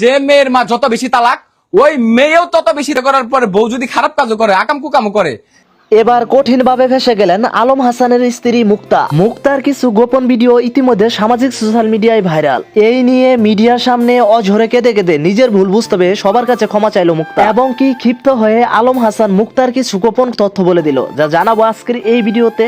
যে মেয়ের মা যত বেশি তালাক, ওই মেয়েও তত বেশি করার পরে বউ যদি খারাপ কাজও করে, আকাম কুকামও করে। এবার কঠিন ভাবে ফেসে গেলেন আলম হাসানের স্ত্রী মুক্তা। মুক্তার কিছু গোপন ভিডিও ইতিমধ্যে সামাজিক সোশ্যাল মিডিয়ায় ভাইরাল। এই নিয়ে মিডিয়ার সামনে অঝরে কেঁদে কেঁদে নিজের ভুল বুঝতে পেরে সবার কাছে ক্ষমা চাইলো মুক্তা। এবং কি ক্ষিপ্ত হয়ে আলম হাসান মুক্তার কিছু গোপন তথ্য বলে দিল, যা জানাব আজকের এই ভিডিওতে।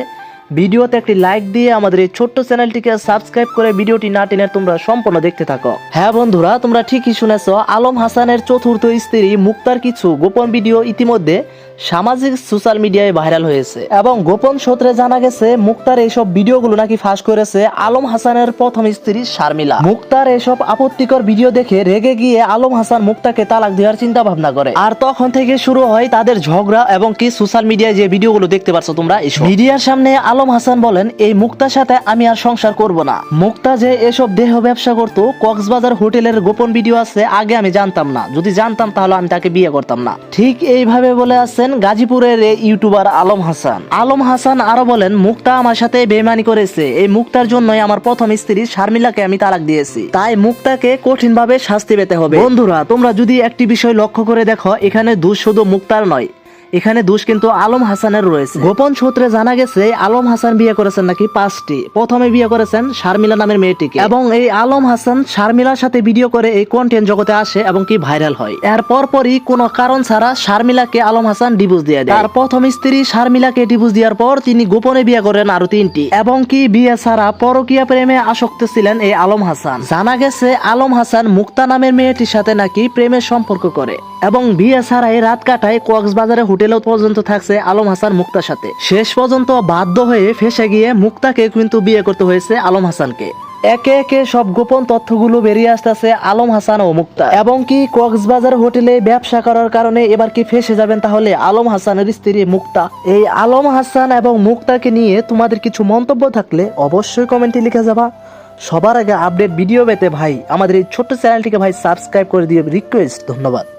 ভিডিওতে একটি লাইক দিয়ে আমাদের এই ছোট্ট চ্যানেলটিকে সাবস্ক্রাইব করে ভিডিওটি না টেনে তোমরা সম্পূর্ণ দেখতে থাকো। হ্যাঁ বন্ধুরা, তোমরা ঠিকই শুনেছ, আলম হাসানের চতুর্থ স্ত্রী মুক্তার কিছু গোপন ভিডিও ইতিমধ্যে সামাজিক সোশ্যাল মিডিয়ায় ভাইরাল হয়েছে এবং গোপন সূত্রে জানা গেছে, মুক্তার এইসব ভিডিওগুলো নাকি ফাঁস করেছে আলম হাসানের প্রথম স্ত্রী শারমিলা। মুক্তার এসব আপত্তিকর ভিডিও দেখে রেগে গিয়ে আলম হাসান মুক্তাকে তালাক দেওয়ার চিন্তা ভাবনা করে। আর তখন থেকে শুরু হয় তাদের ঝগড়া এবং কি সোশ্যাল মিডিয়ায় যে ভিডিওগুলো দেখতে পাচ্ছ তোমরা মিডিয়ার সামনে আলম হাসান বলেন, এই মুক্তার সাথে আমি আর সংসার করব না। মুক্তা যে এসব দেহ ব্যবসা করতো, কক্সবাজার হোটেলের গোপন ভিডিও আছে, আগে আমি জানতাম না। যদি জানতাম তাহলে আমি তাকে বিয়ে করতাম না। ঠিক এইভাবে বলে আছেন গাজীপুরের ইউটিউবার আলম হাসান। আলম হাসান আরও বলেন, মুক্তা আমার সাথে বেমানি করেছে। এই মুক্তার জন্যই আমার প্রথম স্ত্রী শারমিলাকে আমি তালাক দিয়েছি। তাই মুক্তাকে কঠিন ভাবে শাস্তি পেতে হবে। বন্ধুরা, তোমরা যদি একটি বিষয় লক্ষ্য করে দেখো, এখানে দোষ শুধু মুক্তার নয়। এখানে দোষ কিন্তু আলম হাসানের রয়েছে। গোপন সূত্রে জানা গেছে, আলম হাসান বিয়ে করেছেন নাকি পাঁচটি। প্রথমে বিয়ে করেছেন শারমিলা নামের মেয়েটিকে। এবং এই আলম হাসান শারমিলার সাথে ভিডিও করে এই কন্টেন্ট জগতে আসে এবং কি ভাইরাল হয়। এর পরপরই কোনো কারণ ছাড়া শারমিলাকে আলম হাসান ডিভোর্স দিয়ে দেয়। তার প্রথম স্ত্রী শারমিলাকে ডিভোর্স দেওয়ার পর তিনি গোপনে বিয়ে করেন আরও তিনটি। এবং কি বিয়ে ছাড়া পরকীয়া প্রেমে আসক্ত ছিলেন এই আলম হাসান। জানা গেছে, আলম হাসান মুক্তা নামের মেয়েটির সাথে নাকি প্রেমের সম্পর্ক করে। এবং বিয়ে ছাড়াই রাত কাটায় কক্সবাজারে হোটেলেও পর্যন্ত থাকছে আলম হাসান মুক্তার সাথে। শেষ পর্যন্ত বাধ্য হয়ে ফেসে গিয়ে মুক্তাকে কিন্তু বিয়ে করতে হয়েছে আলম হাসানকে। একে একে সব গোপন তথ্যগুলো বেরিয়ে আসতেছে আলম হাসান ও মুক্তা। এবং কি কক্সবাজার হোটেলে ব্যবসা করার কারণে এবার কি ফেসে যাবেন তাহলে আলম হাসানের স্ত্রী মুক্তা? এই আলম হাসান এবং মুক্তাকে নিয়ে তোমাদের কিছু মন্তব্য থাকলে অবশ্যই কমেন্টে লিখে যাবা। সবার আগে আপডেট ভিডিও পেতে ভাই, আমাদের এই ছোট্ট চ্যানেলটিকে ভাই সাবস্ক্রাইব করে দিয়ে রিকোয়েস্ট ধন্যবাদ।